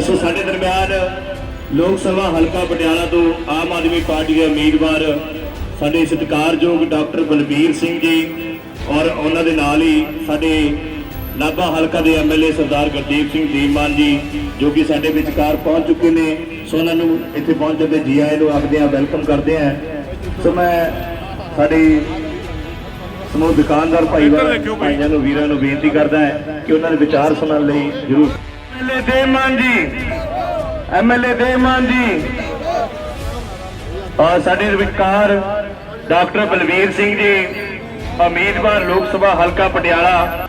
ਸੋ ਸਾਡੇ ਦਰਮਿਆਨ ਲੋਕ ਸਭਾ ਹਲਕਾ ਪਟਿਆਲਾ ਤੋਂ ਆਮ ਆਦਮੀ ਪਾਰਟੀ ਦੇ ਉਮੀਦਵਾਰ ਸਾਡੇ ਸਤਿਕਾਰਯੋਗ ਡਾਕਟਰ ਬਲਬੀਰ ਸਿੰਘ ਜੀ ਔਰ ਉਹਨਾਂ ਦੇ ਨਾਲ ਹੀ ਸਾਡੇ ਨਾਭਾ ਹਲਕਾ ਦੇ ਐਮਐਲਏ ਸਰਦਾਰ ਗੁਰਦੀਪ ਸਿੰਘ ਦੀਮਾਨ ਜੀ ਜੋ ਕਿ ਸਾਡੇ ਵਿਚਕਾਰ ਪਹੁੰਚ ਚੁੱਕੇ ਨੇ। ਸੋ ਉਹਨਾਂ ਨੂੰ ਇੱਥੇ ਪਹੁੰਚਣ ਦੇ ਜੀ ਆਏ ਨੂੰ ਆਖਦੇ ਆ ਵੈਲਕਮ ਕਰਦੇ ਆ ਸੋ ਮੈਂ ਸਾਡੀ ਸਮੂਹ ਦੁਕਾਨਦਾਰ ਭਾਈਵਾਲ ਭਾਈਆਂ ਨੂੰ ਵੀਰਾਂ ਨੂੰ ਬੇਨਤੀ ਕਰਦਾ ਹੈ ਕਿ ਉਹਨਾਂ ਦੇ ਵਿਚਾਰ ਸੁਣਨ ਲਈ ਜਰੂਰ ਐਮਐਲਏ ਦੇਮਾਨ ਜੀ। ਐਮਐਲਏ ਦੇਮਾਨ ਜੀ। ਔਰ ਸਾਡੇ ਵਿਚਕਾਰ ਡਾਕਟਰ ਬਲਵੀਰ ਸਿੰਘ ਜੀ, ਉਮੀਦਵਾਰ ਲੋਕ ਸਭਾ ਹਲਕਾ ਪਟਿਆਲਾ।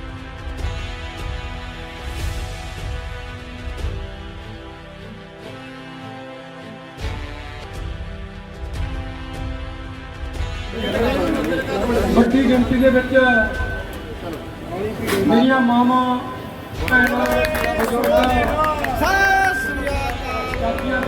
ਵੱਡੀ ਗਿਣਤੀ ਦੇ ਵਿੱਚ ਮੇਰੀਆਂ ਮਾਵਾਂ ਭੈਣਾਂ ਬਜ਼ੁਰਗ ਚਾਚੀਆਂ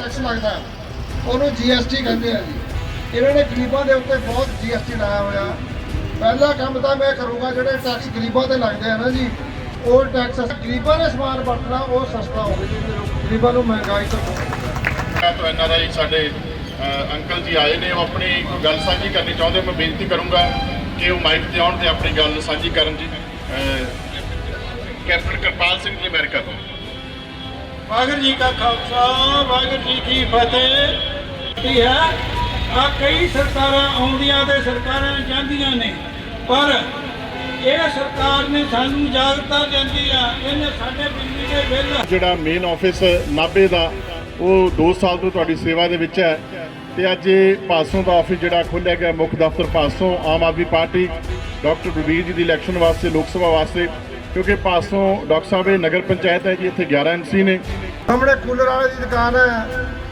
ਟੈਕਸ ਲੱਗਦਾ ਉਹਨੂੰ ਜੀਐਸਟੀ ਕਹਿੰਦੇ ਆ ਜੀ। ਇਹਨਾਂ ਨੇ ਗਰੀਬਾਂ ਦੇ ਉੱਤੇ ਬਹੁਤ ਜੀਐਸਟੀ ਲਾਇਆ ਹੋਇਆ। ਪਹਿਲਾ ਕੰਮ ਤਾਂ ਮੈਂ ਕਰੂੰਗਾ, ਜਿਹੜੇ ਟੈਕਸ ਗਰੀਬਾਂ ਤੇ ਲੱਗਦੇ ਆ ਨਾ ਜੀ, ਉਹ ਟੈਕਸ ਗਰੀਬਾਂ ਨੇ ਸਮਾਨ ਵਰਤਣਾ, ਉਹ ਸਸਤਾ ਹੋਵੇ ਜੀ ਗਰੀਬਾਂ ਨੂੰ ਮਹਿੰਗਾਈ ਤੋਂ ਤੋਂ ਐਨਆਰਆਈ ਸਾਡੇ ਅੰਕਲ ਜੀ ਆਏ ਨੇ, ਉਹ ਆਪਣੀ ਗੱਲ ਸਾਂਝੀ ਕਰਨੀ ਚਾਹੁੰਦੇ, ਮੈਂ ਬੇਨਤੀ ਕਰੂੰਗਾ ਕਿ ਉਹ ਮਾਈਕ ਤੇ ਆਉਣ ਤੇ ਆਪਣੀ ਗੱਲ ਸਾਂਝੀ ਕਰਨ ਜੀ। ਕੈਪਟਨ ਕਿਰਪਾਲ ਸਿੰਘ ਜੀ ਅਮਰੀਕਾ ਤੋਂ ਵਾਹਿਗੁਰੂ ਜੀ ਕਾ ਖਾਲਸਾ, ਵਾਹਿਗੁਰੂ ਜੀ ਕੀ ਫਤਿਹ। ਕੀ ਹੈ ਆ ਕਈ ਸਰਕਾਰਾਂ ਆਉਂਦੀਆਂ ਤੇ ਸਰਕਾਰਾਂ ਜਾਂਦੀਆਂ ਨੇ, ਪਰ ਇਹ ਸਰਕਾਰ ਨੇ ਸਾਨੂੰ ਜਾਗਰਤਾ ਦਿੰਦੀ ਆ, ਇਹਨੇ ਸਾਡੇ ਬਿਜਲੀ ਦੇ ਬਿੱਲ ਜਿਹੜਾ ਮੇਨ ਆਫਿਸ ਨਾਭੇ ਦਾ, ਉਹ 2 ਸਾਲ ਤੋਂ ਤੁਹਾਡੀ ਸੇਵਾ ਦੇ ਵਿੱਚ ਹੈ। ਤੇ ਅੱਜ ਇਹ ਪਾਸੋਂ ਦਾ ਆਫਿਸ ਜਿਹੜਾ ਖੋਲ੍ਹਿਆ ਗਿਆ, ਮੁੱਖ ਦਫ਼ਤਰ ਪਾਸੋਂ ਆਮ ਆਦਮੀ ਪਾਰਟੀ, ਡਾਕਟਰ ਬਲਬੀਰ ਜੀ ਦੀ ਇਲੈਕਸ਼ਨ ਵਾਸਤੇ, ਲੋਕ ਸਭਾ ਵਾਸਤੇ ਕਿਉਂਕਿ ਪਾਸੋਂ ਡਾਕਟਰ ਸਾਹਿਬ ਇਹ ਨਗਰ ਪੰਚਾਇਤ ਹੈ ਜੀ ਇੱਥੇ 11 ਐਮਸੀ ਨੇ। ਸਾਹਮਣੇ ਕੂਲਰ ਵਾਲੇ ਦੀ ਦੁਕਾਨ ਹੈ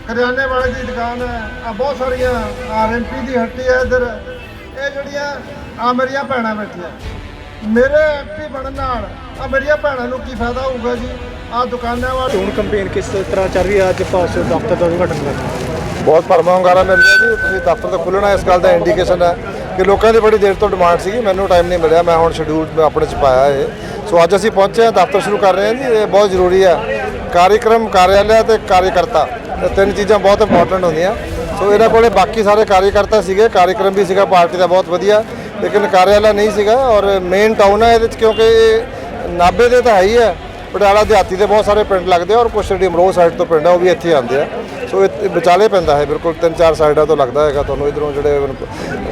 ਕਰਿਆਨੇ ਵਾਲੇ ਦੀ ਦੁਕਾਨ ਹੈ ਆ ਬਹੁਤ ਸਾਰੀਆਂ ਆਰਐਮਪੀ ਦੀ ਹੱਟੀ ਹੈ ਇੱਧਰ। ਇਹ ਜਿਹੜੀਆਂ ਆ ਮੇਰੀਆਂ ਭੈਣਾਂ ਬੈਠੀਆਂ। ਮੇਰੇ ਐਮਪੀ ਬਣਨ ਨਾਲ ਆ ਮੇਰੀਆਂ ਭੈਣਾਂ ਨੂੰ ਕੀ ਫਾਇਦਾ ਹੋਊਗਾ ਜੀ? ਆ ਦੁਕਾਨਾਂ ਵਾਲੇ ਚੋਣ ਕੰਪੇਨ ਕਿਸ ਤਰ੍ਹਾਂ ਚੱਲ ਰਹੀ ਹੈ? ਅੱਜ ਪਾਸ ਦਫ਼ਤਰ ਦਾ ਉਦਘਾਟਨ ਕਰ ਬਹੁਤ ਭਰਮਾ ਹੁੰਗਾਰਾ ਮਿਲ ਰਿਹਾ ਜੀ। ਤੁਸੀਂ ਦਫ਼ਤਰ ਤਾਂ ਖੁੱਲਣਾ ਇਸ ਗੱਲ ਦਾ ਇੰਡੀਕੇਸ਼ਨ ਹੈ। ਕਿ ਲੋਕਾਂ ਦੀ ਬੜੀ ਦੇਰ ਤੋਂ ਡਿਮਾਂਡ ਸੀਗੀ, ਮੈਨੂੰ ਟਾਈਮ ਨਹੀਂ ਮਿਲਿਆ, ਮੈਂ ਹੁਣ ਸ਼ਡਿਊਲ ਆਪਣੇ ਚ ਪਾਇਆ ਇਹ। ਸੋ ਅੱਜ ਅਸੀਂ ਪਹੁੰਚੇ ਹਾਂ, ਦਫ਼ਤਰ ਸ਼ੁਰੂ ਕਰ ਰਹੇ ਹਾਂ ਜੀ, ਇਹ ਬਹੁਤ ਜ਼ਰੂਰੀ ਹੈ। ਕਾਰਜਕ੍ਰਮ ਕਾਰਿਆਲਿਆ ਤੇ ਕਾਰਜਕਰਤਾ ਇਹ ਤਿੰਨ ਚੀਜ਼ਾਂ ਬਹੁਤ ਇੰਪੋਰਟੈਂਟ ਹੁੰਦੀਆਂ। ਸੋ ਇਹਨਾਂ ਕੋਲੇ ਬਾਕੀ ਸਾਰੇ ਕਾਰਜਕਰਤਾ ਸੀਗੇ ਕਾਰਜਕ੍ਰਮ ਵੀ ਸੀਗਾ, ਪਾਰਟੀ ਦਾ ਬਹੁਤ ਵਧੀਆ, ਲੇਕਿਨ ਕਾਰਿਆਲਾ ਨਹੀਂ ਸੀਗਾ ਔਰ ਮੇਨ ਟਾਊਨ ਹੈ ਇਹਦੇ ਚ, ਕਿਉਂਕਿ ਇਹ ਨਾਭੇ ਦੇ ਤਾਂ ਹੈ ਹੀ ਹੈ, ਪਟਿਆਲਾ ਦਿਹਾਤੀ ਦੇ ਬਹੁਤ ਸਾਰੇ ਪਿੰਡ ਲੱਗਦੇ ਔਰ ਕੁਛ ਜਿਹੜੀ ਅਮਰੋਹ ਸਾਈਡ ਤੋਂ ਪਿੰਡ ਆ, ਉਹ ਵੀ ਇੱਥੇ ਆਉਂਦੇ ਆ। ਸੋ ਇਹ ਵਿਚਾਲੇ ਪੈਂਦਾ ਹੈ ਬਿਲਕੁਲ ਤਿੰਨ ਚਾਰ ਸਾਈਡਾਂ ਤੋਂ ਲੱਗਦਾ ਹੈਗਾ ਤੁਹਾਨੂੰ ਇਧਰੋਂ ਜਿਹੜੇ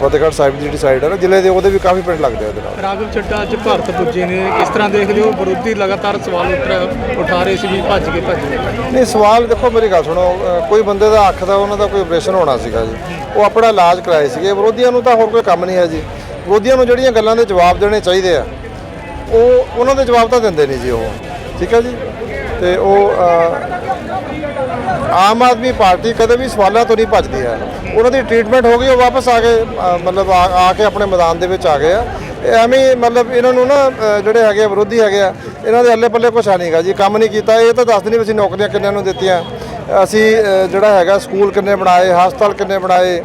ਫਤਿਹਗੜ੍ਹ ਸਾਹਿਬ ਦੀ ਜਿਹੜੀ ਸਾਈਡ ਹੈ ਨਾ ਜ਼ਿਲ੍ਹੇ ਦੇ ਉਹਦੇ ਵੀ ਕਾਫੀ ਪਿੰਡ ਲੱਗਦੇ ਆ ਉਹਦੇ ਨਾਲ। ਰਾਘਵ ਚੱਡਾ ਅੱਜ ਭਾਰਤ ਪੁੱਜੇ ਨੇ ਕਿਸ ਤਰ੍ਹਾਂ ਦੇਖਦੇ ਹੋ ਵਿਰੋਧੀ ਲਗਾਤਾਰ ਸਵਾਲ ਉੱਠ ਉਠਾ ਰਹੇ ਸੀ ਵੀ ਭੱਜ ਕੇ ਭੱਜ ਗਏ। ਨਹੀਂ ਸਵਾਲ ਦੇਖੋ ਮੇਰੀ ਗੱਲ ਸੁਣੋ ਕੋਈ ਬੰਦੇ ਦਾ ਅੱਖ ਦਾ ਉਹਨਾਂ ਦਾ ਕੋਈ ਆਪਰੇਸ਼ਨ ਹੋਣਾ ਸੀਗਾ ਜੀ। ਉਹ ਆਪਣਾ ਇਲਾਜ ਕਰਾਏ ਸੀਗੇ ਵਿਰੋਧੀਆਂ ਨੂੰ ਤਾਂ ਹੋਰ ਕੋਈ ਕੰਮ ਨਹੀਂ ਹੈ ਜੀ। ਵਿਰੋਧੀਆਂ ਨੂੰ ਜਿਹੜੀਆਂ ਗੱਲਾਂ ਦੇ ਜਵਾਬ ਦੇਣੇ ਚਾਹੀਦੇ ਆ ਉਹ ਉਹਨਾਂ ਦੇ ਜਵਾਬ ਤਾਂ ਦਿੰਦੇ ਨਹੀਂ ਜੀ ਉਹ। ਠੀਕ ਹੈ ਜੀ? ਤੇ ਉਹ ਆਮ ਆਦਮੀ ਪਾਰਟੀ ਕਦੇ ਵੀ ਸਵਾਲਾਂ ਤੋਂ ਨਹੀਂ ਭੱਜਦੀ ਹੈ। ਉਹਨਾਂ ਦੀ ਟ੍ਰੀਟਮੈਂਟ ਹੋ ਗਈ, ਉਹ ਵਾਪਸ ਆ ਗਏ ਮਤਲਬ ਆ ਆ ਕੇ ਆਪਣੇ ਮੈਦਾਨ ਦੇ ਵਿੱਚ ਆ ਗਏ ਆ। ਐਵੇਂ ਮਤਲਬ ਇਹਨਾਂ ਨੂੰ ਨਾ ਜਿਹੜੇ ਹੈਗੇ ਆ, ਵਿਰੋਧੀ ਹੈਗੇ ਆ, ਇਹਨਾਂ ਦੇ ਅੱਲੇ ਪੱਲੇ ਕੁਛ ਨਹੀਂਗਾ ਜੀ, ਕੰਮ ਨਹੀਂ ਕੀਤਾ। ਇਹ ਤਾਂ ਦੱਸਦੇ ਨਹੀਂ ਵੀ ਅਸੀਂ ਨੌਕਰੀਆਂ ਕਿੰਨਿਆਂ ਨੂੰ ਦਿੱਤੀਆਂ। ਅਸੀਂ ਜਿਹੜਾ ਹੈਗਾ ਸਕੂਲ ਕਿੰਨੇ ਬਣਾਏ ਹਸਪਤਾਲ ਕਿੰਨੇ ਬਣਾਏ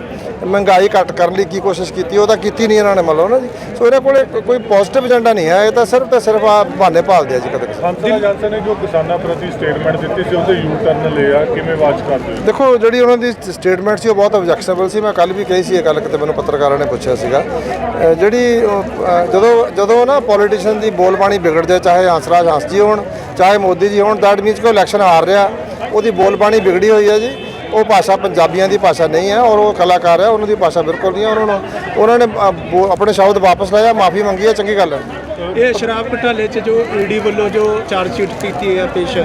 ਮਹਿੰਗਾਈ ਘੱਟ ਕਰਨ ਲਈ ਕੀ ਕੋਸ਼ਿਸ਼ ਕੀਤੀ ਉਹ ਤਾਂ ਕੀਤੀ ਨਹੀਂ ਇਹਨਾਂ ਨੇ ਮਤਲਬ ਨਾ ਜੀ। ਸੋ ਇਹਨਾਂ ਕੋਲੇ ਕੋਈ ਪੋਜ਼ਿਟਿਵ ਏਜੰਡਾ ਨਹੀਂ ਹੈ ਇਹ ਤਾਂ ਸਿਰਫ ਤੇ ਸਿਰਫ ਆ ਬਹਾਨੇ ਭਾਲਦੇ ਆ ਜੀ ਕਦੇ ਹੰਸਰਾ ਜਨਸਨ ਨੇ ਜੋ ਕਿਸਾਨਾਂ ਪ੍ਰਤੀ ਸਟੇਟਮੈਂਟ ਦਿੱਤੀ ਸੀ ਉਹਦੇ ਯੂ ਟਰਨ ਲਿਆ ਕਿਵੇਂ ਵਾਚ ਕਰਦੇ ਦੇਖੋ ਜਿਹੜੀ ਉਹਨਾਂ ਦੀ ਸਟੇਟਮੈਂਟ ਸੀ ਉਹ ਬਹੁਤ ਆਬਜੈਕਸ਼ਨਬਲ ਸੀ ਮੈਂ ਕੱਲ ਵੀ ਕਹੀ ਸੀ ਇਹ ਗੱਲ ਕਿਤੇ ਮੈਨੂੰ ਪੱਤਰਕਾਰਾਂ ਨੇ ਪੁੱਛਿਆ ਸੀਗਾ। ਜਿਹੜੀ ਜਦੋਂ ਜਦੋਂ ਨਾ ਪੋਲੀਟੀਸ਼ੀਅਨ ਦੀ ਬੋਲਬਾਣੀ ਵਿਗੜ ਜਾਏ ਚਾਹੇ ਹੰਸਰਾਜ ਹੰਸ ਜੀ ਹੋਣ ਚਾਹੇ ਮੋਦੀ ਜੀ ਹੋਣ ਦੈਟ ਮੀਨਸ ਕਿ ਉਹ ਇਲੈਕਸ਼ਨ ਹਾਰ ਰਿਹਾ। ਉਹਦੀ ਬੋਲਬਾਣੀ ਵਿਗੜੀ ਹੋਈ ਹੈ ਜੀ। ਉਹ ਭਾਸ਼ਾ ਪੰਜਾਬੀਆਂ ਦੀ ਭਾਸ਼ਾ ਨਹੀਂ ਹੈ ਔਰ ਉਹ ਕਲਾਕਾਰ ਹੈ ਉਹਨਾਂ ਦੀ ਭਾਸ਼ਾ ਬਿਲਕੁਲ ਨਹੀਂ ਹੈ। ਉਹਨਾਂ ਨੂੰ ਉਹਨਾਂ ਨੇ ਆਪਣੇ ਸ਼ਬਦ ਵਾਪਸ ਲਿਆ ਮਾਫੀ ਮੰਗੀ ਹੈ ਚੰਗੀ ਗੱਲ ਹੈ। ਇਹ ਸ਼ਰਾਬ ਘੁਟਾਲੇ 'ਚ ਜੋ ਈਡੀ ਵੱਲੋਂ ਜੋ ਚਾਰਜ ਸ਼ੀਟ ਕੀਤੀ ਹੈ ਪੇਸ਼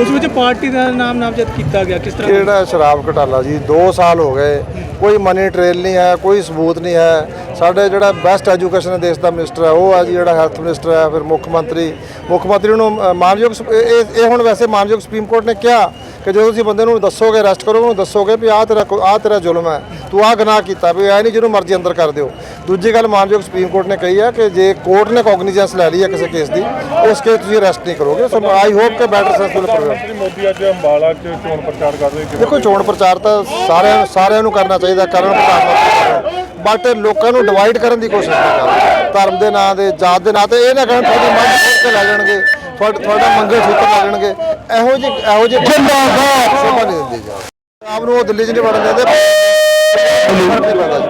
ਉਸ ਵਿੱਚ ਪਾਰਟੀ ਦਾ ਨਾਮ ਨਾਮਜ਼ਦ ਕੀਤਾ ਗਿਆ ਕਿਸ ਤਰ੍ਹਾਂ ਜਿਹੜਾ ਸ਼ਰਾਬ ਘਟਾਲਾ ਜੀ? 2 ਸਾਲ ਹੋ ਗਏ। ਕੋਈ ਮਨੀ ਟ੍ਰੇਲ ਨਹੀਂ ਹੈ ਕੋਈ ਸਬੂਤ ਨਹੀਂ ਹੈ। ਸਾਡੇ ਜਿਹੜਾ ਬੈਸਟ ਐਜੂਕੇਸ਼ਨ ਦੇਸ਼ ਦਾ ਮਿਨਿਸਟਰ ਹੈ ਉਹ ਹੈ ਜੀ ਜਿਹੜਾ ਹੈਲਥ ਮਿਨਿਸਟਰ ਹੈ ਫਿਰ ਮੁੱਖ ਮੰਤਰੀ। ਮੁੱਖ ਮੰਤਰੀ ਨੂੰ ਮਾਨਯੋਗ ਇਹ ਹੁਣ ਵੈਸੇ ਮਾਨਯੋਗ ਸੁਪਰੀਮ ਕੋਰਟ ਨੇ ਕਿਹਾ ਕਿ ਜਦੋਂ ਤੁਸੀਂ ਬੰਦੇ ਨੂੰ ਦੱਸੋਗੇ ਅਰੈਸਟ ਕਰੋਗੇ ਉਹਨੂੰ ਦੱਸੋਗੇ ਵੀ ਆਹ ਤੇਰਾ ਆਹ ਤੇਰਾ ਜ਼ੁਲਮ ਹੈ ਤੂੰ ਆਹ ਗੁਨਾਹ ਕੀਤਾ ਵੀ ਐ ਨਹੀਂ ਜਿਹਨੂੰ ਮਰਜ਼ੀ ਅੰਦਰ ਕਰ ਦਿਓ। ਦੂਜੀ ਗੱਲ ਮਾਨਯੋਗ ਸੁਪਰੀਮ ਕੋਰਟ ਨੇ ਕਹੀ ਹੈ ਕਿ ਜੇ ਕੋਰਟ ਨੇ ਕੋਗਨੀਜੈਂਸ ਲੈ ਲਈ ਹੈ ਕਿਸੇ ਕੇਸ ਦੀ ਉਸ ਕੇਸ ਤੁਸੀਂ ਅਰੈਸਟ ਨਹੀਂ ਕਰੋਗੇ। ਸੋ ਆਈ ਹੋਪ ਕਿ ਬੈਟਰ ਸੈਸਫੁਲ ਪ੍ਰੋਗਰਾਮ ਮੋਦੀ ਅੱਜ ਅੰਬਾਲਾ 'ਚ ਚੋਣ ਪ੍ਰਚਾਰ ਕਰ ਰਹੇ ਦੇਖੋ ਚੋਣ ਪ੍ਰਚਾਰ ਤਾਂ ਸਾਰਿਆਂ ਸਾਰਿਆਂ ਨੂੰ ਕਰਨਾ ਚਾਹੀਦਾ ਕਰਨ ਮੰਤਰੀ ਬਟ ਲੋਕਾਂ ਨੂੰ ਡਿਵਾਈਡ ਕਰਨ ਦੀ ਕੋਸ਼ਿਸ਼ ਨਾ ਕਰਨ। ਧਰਮ ਦੇ ਨਾਂ ਦੇ ਜਾਤ ਦੇ ਨਾਂ ਤੇ ਇਹ ਨਾ ਕਹਿਣ ਤੁਹਾਡੀ ਮੱਝ ਖੋਲ ਕੇ ਲੈ ਜਾਣਗੇ। ਤੁਹਾਡਾ ਮੰਗਲ ਸੂਤਰ ਲੈ ਜਾਣਗੇ ਇਹੋ ਜਿਹੀ ਇਹੋ ਜਿਹੇ ਜਿੰਦਾਬਾਦ। ਸਭਾ ਨਹੀਂ ਦਿੰਦੀ ਜਾ ਆਪ ਨੂੰ ਉਹ ਦਿੱਲੀ 'ਚ ਨਹੀਂ ਵੜਨ ਦਿੰਦੇ।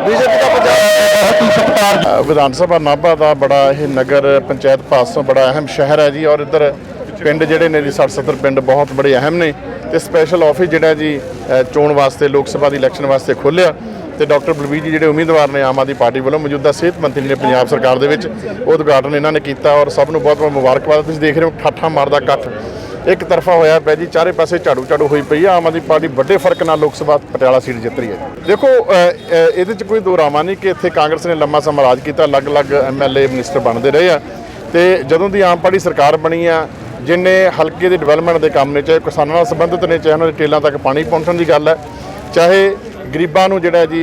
ਬੀਜੇਪੀ ਦਾ ਪੰਜਾਬ ਅ, ਵਿਧਾਨ ਸਭਾ ਨਾਭਾ ਦਾ ਬੜਾ ਇਹ ਨਗਰ ਪੰਚਾਇਤ ਪਾਸੋਂ ਬੜਾ ਅਹਿਮ ਸ਼ਹਿਰ ਹੈ ਜੀ ਔਰ ਇੱਧਰ ਪਿੰਡ ਜਿਹੜੇ ਨੇ ਜੀ 60 70 ਪਿੰਡ ਬਹੁਤ ਬੜੇ ਅਹਿਮ ਨੇ ਤੇ ਸਪੈਸ਼ਲ ਆਫਿਸ ਜਿਹੜਾ ਜੀ ਚੋਣ ਵਾਸਤੇ ਲੋਕ ਸਭਾ ਦੀ ਇਲੈਕਸ਼ਨ ਵਾਸਤੇ ਖੋਲ੍ਹਿਆ। ਤੇ ਡਾਕਟਰ ਬਲਬੀਰ ਜੀ ਜਿਹੜੇ ਉਮੀਦਵਾਰ ਨੇ ਆਮ ਆਦਮੀ ਪਾਰਟੀ ਵੱਲੋਂ ਮੌਜੂਦਾ ਸਿਹਤ ਮੰਤਰੀ ਨੇ ਪੰਜਾਬ ਸਰਕਾਰ ਦੇ ਵਿੱਚ ਉਹ ਉਦਘਾਟਨ ਇਹਨਾਂ ਨੇ ਕੀਤਾ ਔਰ ਸਭ ਨੂੰ ਬਹੁਤ ਬਹੁਤ ਮੁਬਾਰਕਬਾਦ। ਤੁਸੀਂ ਦੇਖ ਰਹੇ ਹੋ ਠਾਠਾ ਮਾਰਦਾ ਇਕੱਠ। ਇੱਕ ਤਰਫਾ ਹੋਇਆ ਪਿਆ ਜੀ, ਚਾਰੇ ਪਾਸੇ ਝਾੜੂ ਝਾੜੂ ਹੋਈ ਪਈ ਆ। ਆਮ ਆਦਮੀ ਪਾਰਟੀ ਵੱਡੇ ਫ਼ਰਕ ਨਾਲ ਲੋਕ ਸਭਾ ਪਟਿਆਲਾ ਸੀਟ ਜਿੱਤ ਰਹੀ ਹੈ ਦੇਖੋ ਇਹਦੇ 'ਚ ਕੋਈ ਦੋ ਨਹੀਂ ਕਿ ਇੱਥੇ ਕਾਂਗਰਸ ਨੇ ਲੰਮਾ ਸਮਾਂ ਰਾਜ ਕੀਤਾ, ਅਲੱਗ-ਅਲੱਗ ਐਮਐਲਏ ਮਿਨਿਸਟਰ ਬਣਦੇ ਰਹੇ ਆ। ਤੇ ਜਦੋਂ ਦੀ ਆਮ ਪਾਰਟੀ ਸਰਕਾਰ ਬਣੀ ਆ, ਜਿੰਨੇ ਹਲਕੇ ਦੇ ਡਿਵੈਲਪਮੈਂਟ ਦੇ ਕੰਮ ਨੇ, ਚਾਹੇ ਕਿਸਾਨਾਂ ਨਾਲ ਸੰਬੰਧਿਤ ਨੇ, ਚਾਹੇ ਉਹਨਾਂ ਦੇ ਟੇਲਾਂ ਤੱਕ ਪਾਣੀ ਪਹੁੰਚਣ ਦੀ ਗੱਲ ਹੈ, ਚਾਹੇ ਗਰੀਬਾਂ ਨੂੰ ਜਿਹੜਾ ਜੀ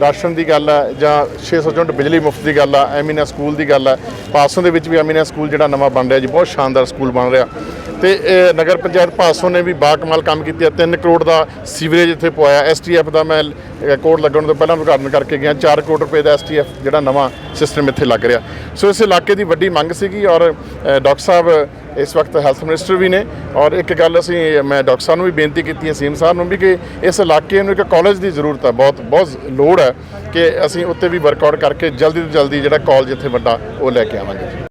ਰਾਸ਼ਨ ਦੀ ਗੱਲ ਹੈ ਜਾਂ 600 ਯੂਨਿਟ ਬਿਜਲੀ ਮੁਫਤ ਦੀ ਗੱਲ ਆ ਐਮੀਨਾ ਸਕੂਲ ਦੀ ਗੱਲ ਹੈ ਪਾਸੋਂ ਦੇ ਵਿੱਚ ਵੀ ਐਮੀਨਾ ਸਕੂਲ ਜਿਹੜਾ ਨਵਾਂ ਬਣ ਰਿਹਾ ਜੀ, ਬਹੁਤ ਸ਼ਾਨਦਾਰ ਸਕੂਲ ਬਣ ਰਿਹਾ। ਤੇ, ਇਹ ਨਗਰ ਪੰਚਾਇਤ ਪਾਸੋਂ ਨੇ ਵੀ ਬਾ ਕੰਮ ਕੰਮ ਹੈ 3 ਕਰੋੜ ਦਾ ਸੀਵਰੇਜ ਇੱਥੇ ਪਵਾਇਆ। ਐਸਟੀਐਫ ਦਾ ਮੈਂ ਕੋਡ ਲੱਗਣ ਤੋਂ ਪਹਿਲਾਂ ਉਦਘਾਟਨ ਕਰਕੇ ਗਿਆ 4 ਕਰੋੜ ਰੁਪਏ ਦਾ ਐਸਟੀਐਫ ਜਿਹੜਾ ਨਵਾਂ ਸਿਸਟਮ ਇੱਥੇ ਲੱਗ ਰਿਹਾ। ਸੋ ਇਸ ਇਲਾਕੇ ਦੀ ਵੱਡੀ ਮੰਗ ਸੀਗੀ ਔਰ ਡਾਕਟਰ ਸਾਹਿਬ ਇਸ ਵਕਤ ਹੈਲਥ ਮਿਨਿਸਟਰ ਵੀ ਨੇ ਔਰ ਇੱਕ ਗੱਲ ਅਸੀਂ, ਮੈਂ ਡਾਕਟਰ ਸਾਹਿਬ ਨੂੰ ਵੀ ਬੇਨਤੀ ਕੀਤੀ ਹੈ, ਸੀਐਮ ਸਾਹਿਬ ਨੂੰ ਵੀ ਕਿ ਇਸ ਇਲਾਕੇ ਨੂੰ ਇੱਕ ਕਾਲਜ ਦੀ ਜ਼ਰੂਰਤ ਹੈ, ਬਹੁਤ ਬਹੁਤ ਲੋੜ ਹੈ ਕਿ ਅਸੀਂ ਉੱਤੇ ਵੀ ਵਰਕਆਊਟ ਕਰਕੇ ਜਲਦੀ ਤੋਂ ਜਲਦੀ ਜਿਹੜਾ ਕਾਲਜ ਇੱਥੇ ਵੱਡਾ ਉਹ ਲੈ ਕੇ ਆਵਾਂਗੇ।